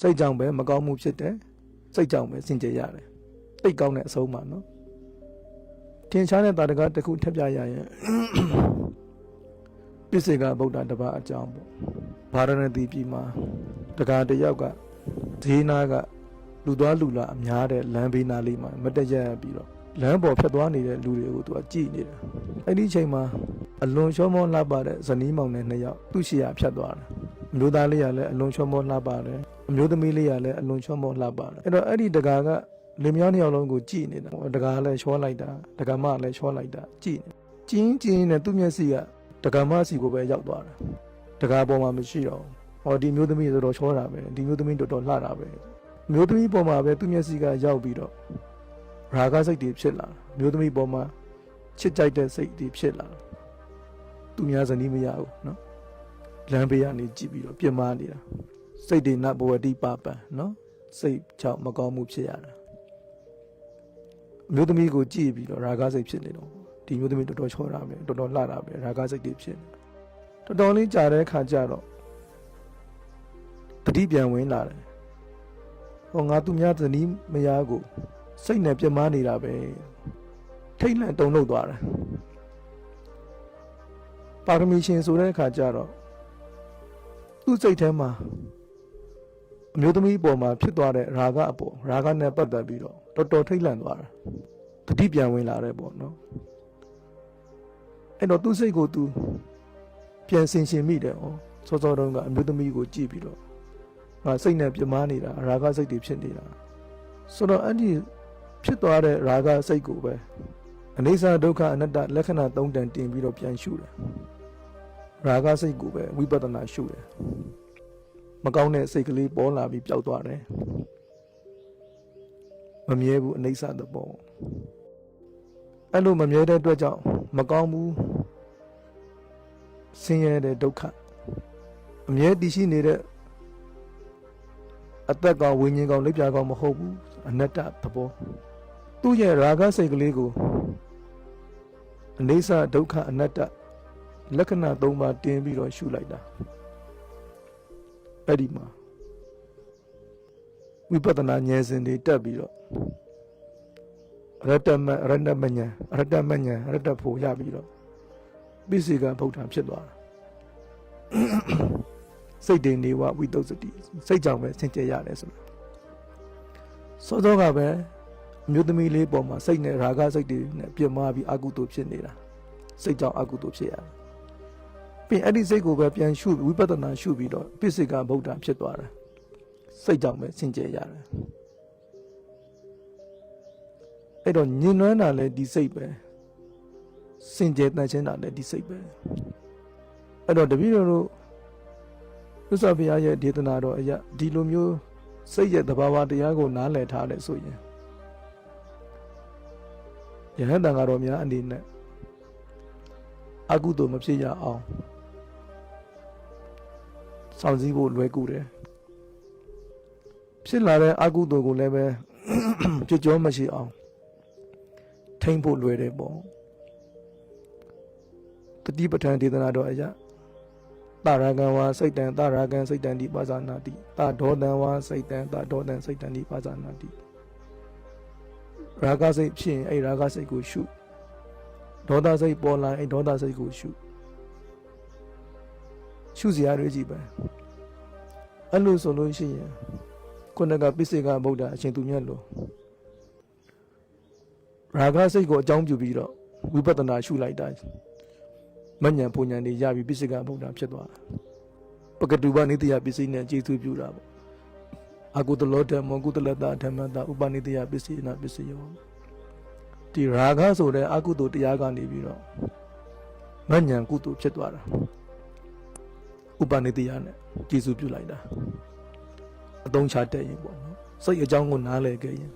စိတ်ကြောင့်ပဲမကောင်းမှုဖြစ်တယ်စိတ်ကြောင့်ပဲစင်ကြယ်ရတယ်တိတ်ကောင်းတဲ့အဆုံးပါနော်ထင်ရှားတဲ့တာတကားတစ်ခုထပ်ပြရရင်ပိစေကဗုဒ္ဓတပါအကြောင်းပေါ့ဗာရဏသီပြည်မှာတကားတစ်ယောက်ကဈေးနာကလူသွားလူလာအများတဲ့လမ်းဘေးနားလေးမှာမတက်ရပြီးတော့လမ်းပေါ်ဖြတ်သွားနေတဲ့လူတွေကိုသူကကြည့်နေတာအဲ့ဒီအချိန်မှာ အလွန်ချောမောလှပတဲ့ဇနီးမောင်နဲ့နှစ်ယောက်သူ့ရှိရာဖြတ်သွားတယ်အမျိုးသားလေးကလည်းအလွန်ချောမောလှပတယ်အမျိုးသမီးလေးကလည်းအလွန်ချောမောလှပတယ်အဲ့တော့အဲ့ဒီတကားကလင်မယားနှစ်ယောက်လုံးကိုကြည့်နေတာတကားလည်းချောလိုက်တာတကားမလည်းချောလိုက်တာကြည့်နေကျင်းကျင်းနဲ့သူ့မျက်စိကတကားမစီကိုပဲရောက်သွားတာတကားပေါ်မှာမရှိတော့ဘူးဟောဒီမျိုးသမီးဆိုတော့ချောတာပဲဒီမျိုးသမီးတော်တော်လှတာပဲမျိုးသမီးပေါ်မှာပဲသူ့မျက်စိကရောက်ပြီးတော့ရာဂစိတ်တွေဖြစ်လာတာမျိုးသမီးပေါ်မှာချစ်ကြိုက်တဲ့စိတ်တွေဖြစ်လာတာ သူများဇနီးမရဘူးနော်လမ်းဘေးကနေကြည့်ပြီးတော့ပြစ်မှားနေတာစိတ်တွေနဘဝတိပပံနော်စိတ်ကြောင့်မကောင်းမှုဖြစ်ရတာအမျိုးသမီးကိုကြည့်ပြီးတော့ရာဂစိတ်ဖြစ်နေတော့ဒီမျိုးသမီးတော်တော်ချောတာပဲတော်တော်လှတာပဲရာဂစိတ်တွေဖြစ်နေတော်တော်လေးကြာတဲ့ခါကျတော့တတိပြန်ဝင်လာတယ်ဟောငါသူများဇနီးမယားကိုစိတ်နဲ့ပြစ်မှားနေတာပဲထိတ်လန့်တုန်လှုပ်သွားတယ် ပါရမီရှင်ဆိုတဲ့အခါကျတော့သူ့စိတ်ထဲမှာအမျိုးသမီးအပေါ်မှာဖြစ်သွားတဲ့ရာဂအပေါ်ရာဂနဲ့ပတ်သက်ပြီးတော့တော်တော်ထိတ်လန့်သွားတာတတိပြန်ဝင်လာတဲ့ပေါ့နော်အဲ့တော့သူ့စိတ်ကိုသူပြန်ဆင်ရှင်မိတယ်ဩစောစောတုန်းကအမျိုးသမီးကိုကြည့်ပြီးတော့ငါစိတ်နဲ့ပြမားနေတာရာဂစိတ်တွေဖြစ်နေတာဆိုတော့အဲ့ဒီဖြစ်သွားတဲ့ရာဂစိတ်ကိုပဲအနိစ္စဒုက္ခအနတ္တလက္ခဏာသုံးတန်တင်ပြီးတော့ပြန်ရှုတယ် ရာဂစိတ်ကိုပဲဝိပဿနာရှုတယ်မကောင်းတဲ့စိတ်ကလေးပေါ်လာပြီးပျောက်သွားတယ်မမြဲဘူးအနိစ္စသဘောအဲ့လိုမမြဲတဲ့အတွက်ကြောင့်မကောင်းဘူးဆင်းရဲတဲ့ဒုက္ခအမြဲတည်ရှိနေတဲ့အသက်ကောင်ဝိညာဉ်ကောင်လက်ပြကောင်မဟုတ်ဘူးအနတ္တသဘောသူ့ရဲ့ရာဂစိတ်ကလေးကိုအနိစ္စဒုက္ခအနတ္တ လက္ခဏာ၃ပါးတင်ပြီးတော့ရှုလိုက်တာအဲ့ဒီမှာဝိပဿနာဉာဏ်စဉ်တွေတက်ပြီးတော့ရတ္တမရတ္တမညာရတ္တမညာရတ္တဖို့ရပြီးတော့ပိစိကဗုဒ္ဓံဖြစ်သွားတာစိတ်တွေနေဝဝိတုစတိစိတ်ကြောင့်ပဲဆင်ကြယ်ရတယ်ဆိုတာစောစောကပဲအမျိုးသမီးလေးပေါ်မှာစိတ်နဲ့ရာဂစိတ်တွေနဲ့ပြင်းမာပြီးအကုသိုလ်ဖြစ်နေတာစိတ်ကြောင့်အကုသိုလ်ဖြစ်ရတယ် ပြီးအဲ့ဒီစိတ်ကိုပဲပြန်ရှုဝိပဿနာရှုပြီးတော့ပိစိကဗုဒ္ဓံဖြစ်သွားတာစိတ်ကြောင့်ပဲဆင်ကြယ်ရတယ်အဲ့တော့ညင်နွမ်းတာလည်းဒီစိတ်ပဲစင်ကြယ်တန်ရှင်းတာလည်းဒီစိတ်ပဲအဲ့တော့တပည့်တော်တို့သစ္စာဘုရားရဲ့ဒေသနာတော်အရာဒီလိုမျိုးစိတ်ရဲ့သဘာဝတရားကိုနားလည်ထားတယ်ဆိုရင်ယဟန်တန်ဃာတော်များအနေနဲ့အကုသိုလ်မဖြစ်ရအောင် စောင့်စည်းဖို့လွယ်ကူတယ်ဖြစ်လာတဲ့အကုသိုလ်ကိုလည်းပဲကြွကြောမရှိအောင်ထိမ့်ဖို့လွယ်တယ်ပေါ့တတိပဋ္ဌာန်ဒေသနာတော်အရာတာရကံဝါစိတ်တံတာရကံစိတ်တံဒီပါဇာနာတိတာဒေါတံဝါစိတ်တံတာဒေါတံစိတ်တံဒီပါဇာနာတိရာဂစိတ်ဖြစ်ရင်အဲ့ရာဂစိတ်ကိုရှုဒေါသစိတ်ပေါ်လာရင်အဲ့ဒေါသစိတ်ကိုရှု ရှုစရာတွေကြီးပဲအဲ့လိုဆိုလို့ရှိရင်ခုနကပိစိကဗုဒ္ဓအရှင်သူမြတ်လို့ရာဂစိတ်ကိုအကြောင်းပြုပြီးတော့ဝိပဿနာရှုလိုက်တာမဉ္ဇဉ်ပူဉ္ဇဉ်တွေရပြီးပိစိကဗုဒ္ဓဖြစ်သွားတာပကတုပနိတယပစ္စည်းနဲ့ကျေစုပြုတာပေါ့အကုသလောဓမ္မကုသလတဓမ္မတဥပနိတယပစ္စည်းနာပစ္စည်းယောဒီရာဂဆိုတဲ့အကုသိုလ်တရားကနေပြီးတော့မဉ္ဇဉ်ကုသိုလ်ဖြစ်သွားတာ ဥပနိတယနဲ့ကျေစုပြုလိုက်တာအသုံးချတတ်ရင်ပေါ့နော်စိတ်အကြောင်းကိုနားလည်ခဲ့ရင်